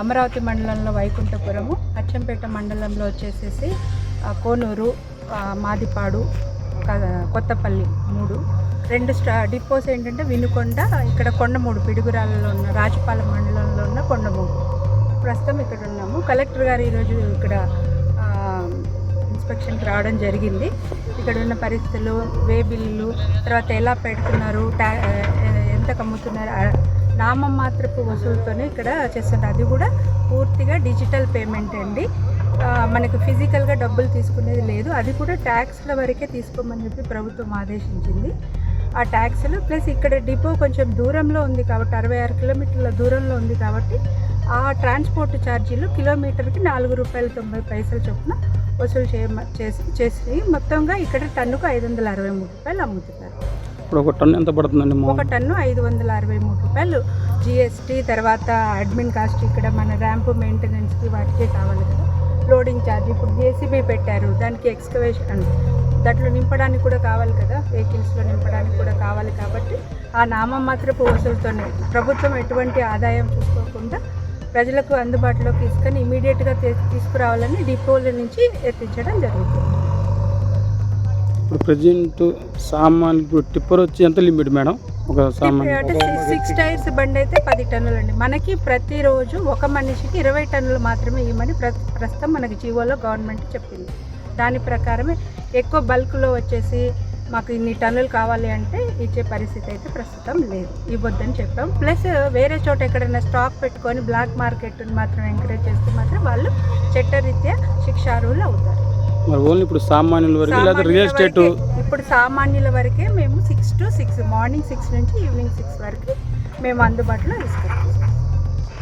అమరావతి మండలంలో వైకుంఠపురము అచ్చంపేట మండలంలో వచ్చేసేసి కోనూరు మాదిపాడు కొత్తపల్లి మూడు. రెండు స్టా డిపోస్ ఏంటంటే వినుకొండ ఇక్కడ కొండమూడు పిడుగురాలలో ఉన్న రాజపాలెం మండలంలో ఉన్న కొండమూడు ప్రస్తుతం ఇక్కడ ఉన్నాము. కలెక్టర్ గారు ఈరోజు ఇక్కడ ఇన్స్పెక్షన్కి రావడం జరిగింది. ఇక్కడ ఉన్న పరిస్థితులు వే బిల్లులు తర్వాత ఎలా పెడుతున్నారు ఎంత కమ్ముతున్నారు నామం మాత్రపు వసూలుతోనే ఇక్కడ చేస్తుంటారు అది కూడా పూర్తిగా డిజిటల్ పేమెంట్ అండి. మనకు ఫిజికల్గా డబ్బులు తీసుకునేది లేదు. అది కూడా ట్యాక్స్ల వరకే తీసుకోమని చెప్పి ప్రభుత్వం ఆదేశించింది. ఆ ట్యాక్స్లు ప్లస్ ఇక్కడ డిపో కొంచెం దూరంలో ఉంది కాబట్టి అరవై ఆరు కిలోమీటర్ల దూరంలో ఉంది కాబట్టి ఆ ట్రాన్స్పోర్ట్ ఛార్జీలు కిలోమీటర్కి నాలుగు రూపాయల తొంభై పైసలు చొప్పున వసూలు చేయమ చేసి చేసి మొత్తంగా ఇక్కడ టన్నుకు ఐదు వందల అరవై మూడు రూపాయలు అమ్ముతున్నారు. ఇప్పుడు ఒక టన్ను ఎంత పడుతుందండి ఒక టన్ను ఐదు వందల అరవై మూడు రూపాయలు. జిఎస్టీ తర్వాత అడ్మిన్ కాస్ట్ ఇక్కడ మన ర్యాంపు మెయింటెనెన్స్కి వాటికే కావాలి కదా. లోడింగ్ ఛార్జ్ ఇప్పుడు జేసీబీ పెట్టారు. దానికి ఎక్స్కవేషన్ దాంట్లో నింపడానికి కూడా కావాలి కదా. వెహికల్స్లో నింపడానికి కూడా కావాలి కాబట్టి ఆ నామమాత్రపు వసూలుతోనే ప్రభుత్వం ఎటువంటి ఆదాయం చూసుకోకుండా ప్రజలకు అందుబాటులోకి తీసుకొని ఇమీడియట్గా తీసుకురావాలని డిపోల నుంచి ఎత్తించడం జరుగుతుంది. ఇప్పుడు ప్రజెంట్ సామాన్ ఇప్పుడు టిప్పర్ వచ్చి ఎంత లిమిట్ మేడం? ఒక సామాన్? అంటే సిక్స్- టైర్స్ బండి అయితే పది టన్నులు అండి మనకి ప్రతిరోజు ఒక మనిషికి ఇరవై టన్నులు మాత్రమే ఇవ్వమని ప్ర ప్రస్తుతం మనకి జీవోలో గవర్నమెంట్ చెప్పింది. దాని ప్రకారమే ఎక్కువ బల్క్లో వచ్చేసి మాకు ఇన్ని టన్నులు కావాలి అంటే ఇచ్చే పరిస్థితి అయితే ప్రస్తుతం లేదు. ఇవ్వద్దని చెప్పాం. ప్లస్ వేరే చోట ఎక్కడైనా స్టాక్ పెట్టుకొని బ్లాక్ మార్కెట్ మాత్రం ఎంకరేజ్ చేస్తే మాత్రం వాళ్ళు చట్టరీత్యా శిక్షార్హులు అవుతారు. మరి ఓన్లీ ఇప్పుడు సామాన్యుల వరకు లేదా రియల్ ఎస్టేట్ ఇప్పుడు సామాన్యుల వరకే మేము six to six morning six నుంచి ఈవినింగ్ సిక్స్ వరకు మేము అందుబాటులో తీసుకుంటాం.